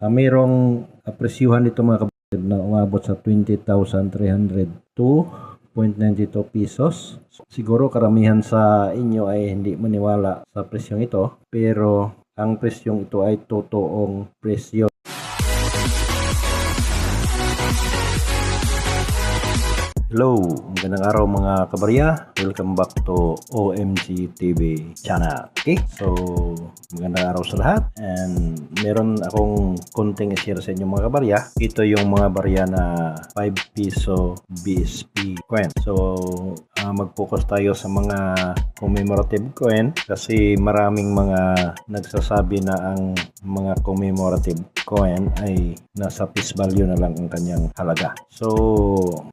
uh, mayroong apresyuhan dito mga kapatid na umabot sa 20,302 0.92 pesos. Siguro karamihan sa inyo ay hindi maniwala sa presyong ito, pero ang presyong ito ay totoong presyo. Hello, magandang araw mga kabarya. Welcome back to OMG TV channel. Okay, so magandang araw sa lahat. And meron akong konting i-share sa inyo mga kabarya. Ito yung mga barya na 5 piso BSP coin. So ah, mag-focus tayo sa mga commemorative coin kasi maraming mga nagsasabi na ang mga commemorative coin ay nasa face value na lang ang kanyang halaga. So,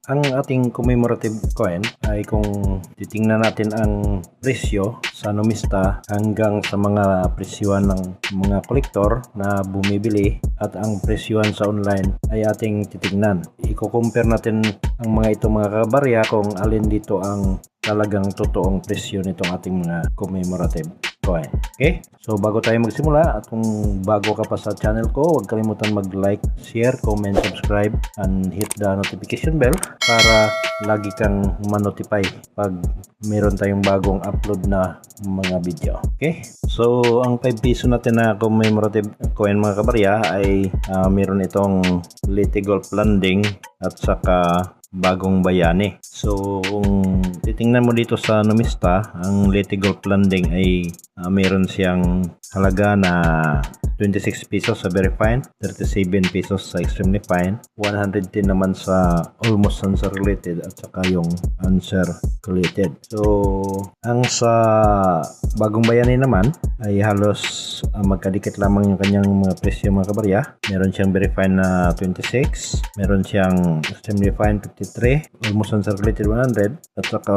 ang ating commemorative coin ay kung titingnan natin ang presyo sa numista hanggang sa mga presyuan ng mga kolektor na bumibili at ang presyuan sa online ay ating titingnan. Iko-compare natin ang mga ito mga kabarya kung alin dito ang talagang totoong presyo nitong ating mga commemorative coin. Okay? So bago tayo magsimula at kung bago ka pa sa channel ko, huwag kalimutan mag-like, share, comment, subscribe, and hit the notification bell para lagi kang manotify pag meron tayong bagong upload na mga video. Okay? So ang 5 piso natin na commemorative coin mga kabarya ay ah, meron itong Liti Golf Landing at saka bagong bayani. So, kung titingnan mo dito sa numista, ang Leti Golf Landing ay ah, meron siyang halaga na 26 pesos sa very fine, 37 pesos sa extremely fine, 110 naman sa almost answer related at saka yung answer related. So, ang sa bagong bayani naman ay halos ah, magkadikit lamang yung kanyang mga presyo mga kabarya. Meron siyang very fine na 26, meron siyang extremely fine 53, almost answer related 100 at saka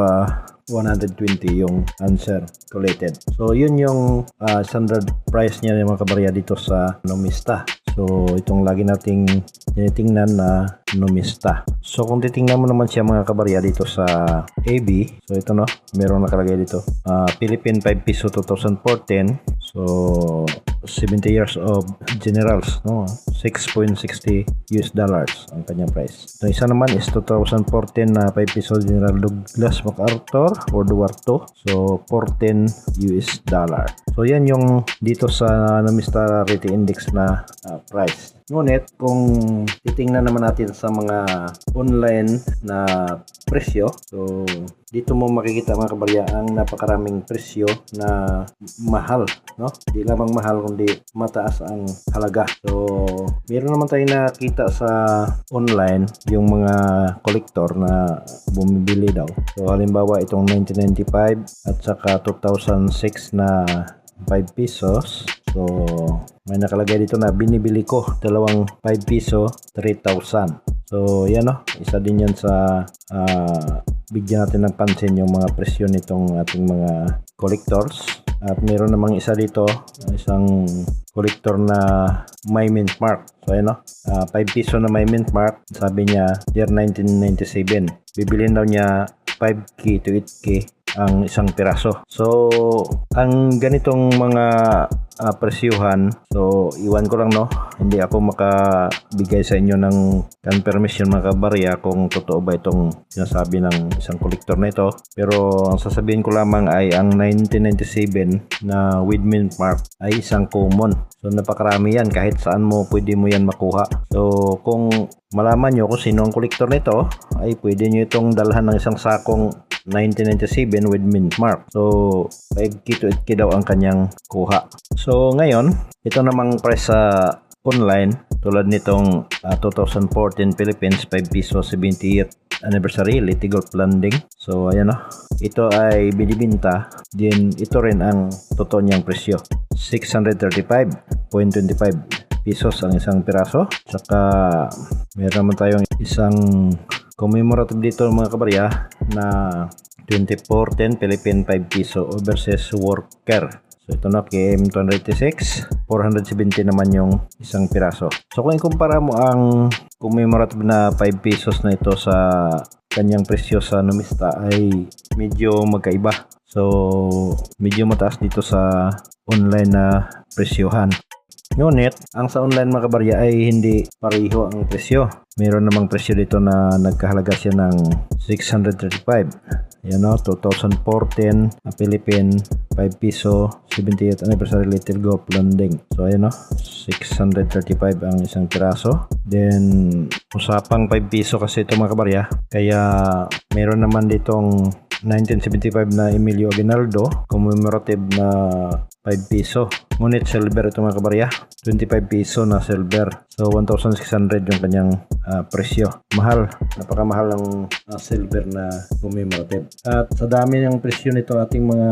120 yung answer collated. So, yun yung ah, standard price niya mga kabarya dito sa Nomista. So, itong lagi nating tinitingnan na Nomista. So, kung titingnan mo naman siya mga kabarya dito sa AB, so ito no, meron nakalagay dito. ah, Philippine 5 peso 2014. So, 70 years of generals, no? 6.60 US dollars ang kanyang price. Ito isa naman is 2014 na 5 peso General Douglas MacArthur World War II. So, 14 US dollar. So, yan yung dito sa Namista Rate Index na ah, price. Ngunit, kung titingnan naman natin sa mga online na presyo, so dito mo makikita mga kabarya ang napakaraming presyo na mahal, no? Di lamang mahal kundi mataas ang halaga. So, meron naman tayong nakita sa online yung mga kolektor na bumibili daw. So, halimbawa itong 1995 at saka 2006 na 5 pesos. So, may nakalagay dito na binibili ko dalawang 5 piso 3,000. So, yan o. Isa din yan sa ah, bigyan natin ng pansin yung mga presyo nitong ating mga collectors. At meron namang isa dito, isang collector na may mint mark. So, ayan o. Ah, 5 piso na may mint mark. Sabi niya, year 1997. Bibilin daw niya 5K to 8K ang isang piraso. So, ang ganitong mga ah, presyuhan, so iwan ko lang no, hindi ako makabigay sa inyo ng confirmation mga kabarya kung totoo ba itong sinasabi ng isang kolektor na ito. Pero ang sasabihin ko lamang ay ang 1997 na with mint mark ay isang common. So napakarami yan kahit saan mo pwede mo yan makuha. So kung malaman nyo kung sino ang kolektor nito ay pwede nyo itong dalhan ng isang sakong 1997 with mint mark. So, 5 to 8 daw ang kanyang kuha. So, ngayon, ito namang price sa online tulad nitong ah, 2014 Philippines 5 peso 78th anniversary Liti Golf Landing. So, ayan o. Ito ay binibinta. Din, ito rin ang totoo niyang presyo. 635.25 pesos ang isang piraso. Tsaka, meron naman tayong isang commemorative dito mga kabarya na 2014 Philippine 5 piso overseas worker. So ito na KM 286, 470 naman yung isang piraso. So kung ikumpara mo ang commemorative na 5 pesos na ito sa kanyang presyo sa numista ay medyo magkaiba. So medyo mataas dito sa online na presyohan. Ngunit, ang sa online mga kabarya ay hindi pareho ang presyo. Meron namang presyo dito na nagkahalaga siya ng 635. Yan o, 2014, na Philippine, 5 piso, 78th anniversary Little Go Landing. So ayan o, 635 ang isang piraso. Then, usapang 5 piso kasi ito mga kabarya. Kaya, meron naman ditong 1975 na Emilio Aguinaldo, commemorative na 5 piso. Ngunit silver ito mga kabarya, 25 piso na silver. So 1,600 yung kanyang ah, presyo. Mahal, napakamahal ang ah, silver na commemorative. At sa dami ng presyo nito ating mga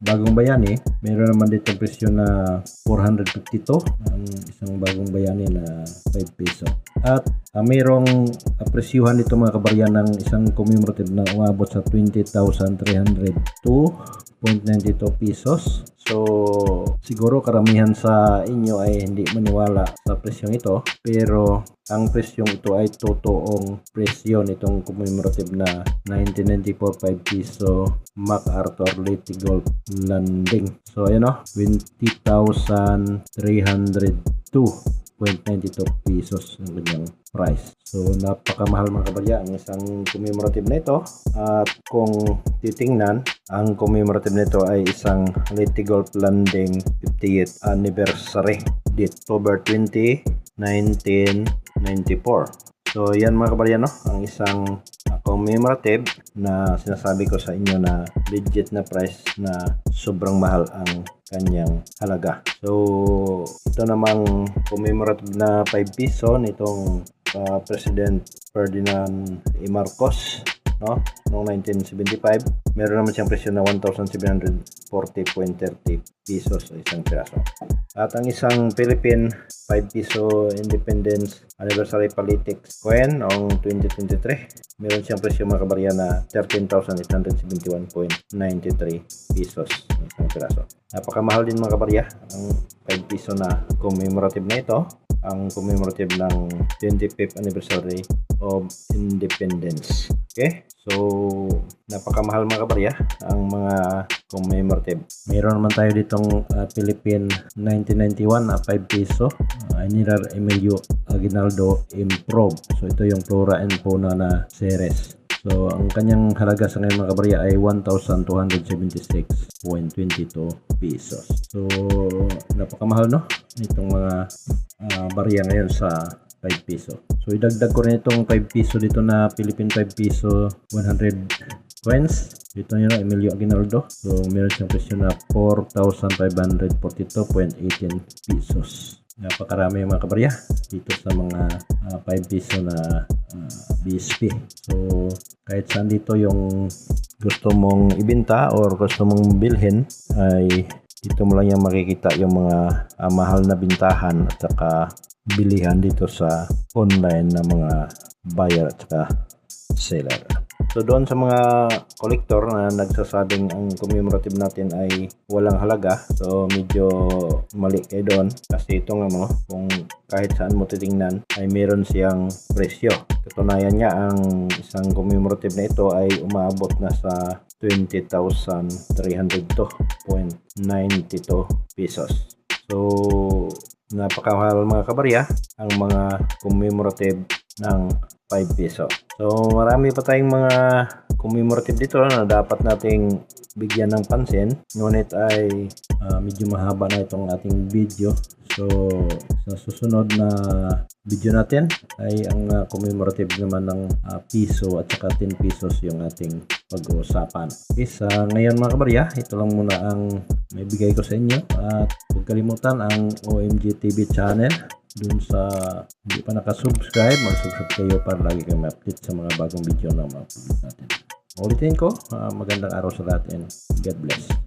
bagong bayani, mayroon naman dito presyo na 452 ang isang bagong bayani na 5 piso. At ah, mayroong ah, presyuhan mga kabarya ng isang commemorative na umabot sa 20,302.92 pesos. So, siguro karamihan sa inyo ay hindi maniwala sa presyong ito. Pero, ang presyong ito ay totoong presyo nitong commemorative na 1994 5 piso MacArthur Leti Golf Landing. So, ayan o, 20,302.92 pesos ang kanyang price. So, napakamahal mga kabarya ang isang commemorative na ito. At kung titingnan, ang commemorative nito ay isang Leti Golf Landing 50th anniversary date October 20, 1994. So, yan mga kabarya, no? Ang isang commemorative na sinasabi ko sa inyo na legit na price na sobrang mahal ang kanyang halaga. So, ito namang commemorative na 5 piso nitong uh, President Ferdinand E. Marcos no? Noong 1975 meron naman siyang presyo na 1,740.30 pesos sa isang piraso. At ang isang Philippine 5 piso Independence Anniversary Politics coin noong 2023 meron siyang presyo mga na 13,871.93 pesos sa isang piraso. Napakamahal din mga kabarya ang 5 piso na commemorative na ito ang commemorative ng 25th anniversary of independence. Okay? So, napakamahal mga kabarya ang mga commemorative. Mayroon naman tayo ditong uh, Philippine 1991 na 5 piso. Uh, Inilar Emilio Aguinaldo Improve. So, ito yung Flora and Fauna na series. So, ang kanyang halaga sa ngayon mga kabarya ay 1,276.22 pesos. So, napakamahal no? Itong mga uh, barya ngayon sa 5 piso. So, idagdag ko rin itong 5 piso dito na Philippine 5 piso 100 coins. Dito nyo na, Emilio Aguinaldo. So, meron siyang presyo na 4,542.18 pesos. Napakarami mga kabarya dito sa mga uh, 5 piso na uh, BSP. So, kahit saan dito yung gusto mong ibenta or gusto mong bilhin ay dito mo lang yung makikita yung mga uh, mahal na bintahan at saka bilihan dito sa online na mga buyer at saka seller. So doon sa mga collector na nagsasabing ang commemorative natin ay walang halaga. So medyo mali kayo doon kasi ito nga mo kung kahit saan mo titingnan ay meron siyang presyo. Katunayan niya ang isang commemorative na ito ay umabot na sa 20,302.92 pesos. So napakamahal mga kabarya ang mga commemorative ng 5 peso. So marami pa tayong mga commemorative dito na dapat nating bigyan ng pansin. Ngunit ay uh, medyo mahaba na itong ating video. So sa susunod na video natin ay ang uh, commemorative naman ng uh, piso at saka 10 pesos yung ating pag-uusapan. Okay, sa ngayon mga kabarya, ito lang muna ang may bigay ko sa inyo at huwag kalimutan ang OMG TV channel dun sa hindi pa nakasubscribe, mag-subscribe kayo para lagi kayo ma-update sa mga bagong video na ma-upload natin. Ulitin ko, uh, magandang araw sa lahat and God bless.